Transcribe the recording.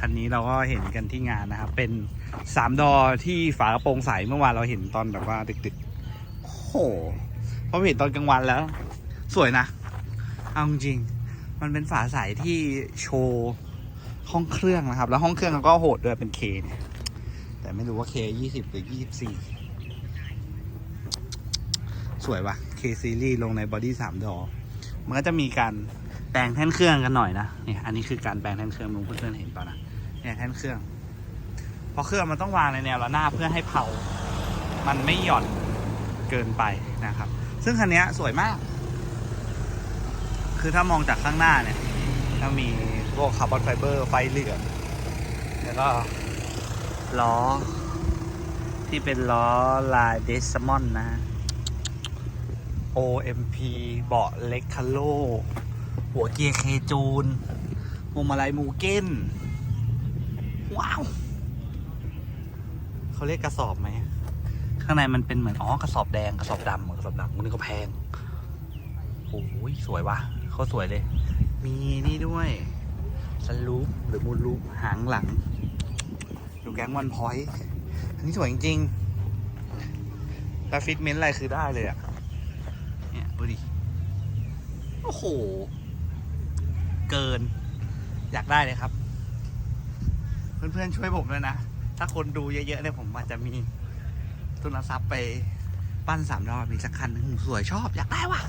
คันนี้เราก็เห็นกันที่งานนะครับ เป็นสามดอที่ฝากระโปรงใสเมื่อวานเราเห็นตอนแบบว่าดึกๆ โอ้โหพอเห็นตอนกลางวันแล้ว สวยนะ เอาจริง มันเป็นฝาใสที่โชว์ห้องเครื่องนะครับ แล้วห้องเครื่องก็โหดด้วยเป็นเคเนี่ยแต่ไม่รู้ว่าเคยี่สิบหรือยี่สิบสี่สวยปะเคซีรีส์ลงในบอดี้สามดอ มันก็จะมีการแปลงแท่นเครื่องกันหน่อยนะ เนี่ย อันนี้คือการแปลงแท่นเครื่องลุงเพื่อนๆเห็นเปล่านะ เนี่ยแท่นเครื่อง เพราะเครื่องมันต้องวางในแนวระนาบเพื่อให้เผา มันไม่หย่อนเกินไปนะครับ ซึ่งคันนี้สวยมาก คือถ้ามองจากข้างหน้าเนี่ยจะมีพวกคาร์บอนไฟเบอร์ไฟเหลืองแล้วก็ล้อ ที่เป็นล้อลายเดซมอนนะ OMP เบาะเล็กคัลโล หัวเกียร์เคจูนพวงมาลัยมูเก้น ว้าว เขาเรียกกระสอบไหม ข้างในมันเป็นเหมือน อ๋อ กระสอบแดง กระสอบดำกระสอบดำมันนี่ก็แพงโอ้ยสวยว่ะเขาสวยเลย มีนี่ด้วยสลูปหรือมูลูปหางหลัง ดูแก๊งวันพอยต์อันนี้สวยจริงๆแล้วฟิตเมนต์อะไรคือได้เลยอะเนี่ยดูดิ โอ้โห เกิน อยากได้เลยครับ เพื่อนๆช่วยผมด้วยนะ ถ้าคนดูเยอะๆเนี่ยผมอาจจะมีทุนทรัพย์ไปปั้นสามรอบมีสักคันหนึ่งสวยชอบอยากได้ว่ะ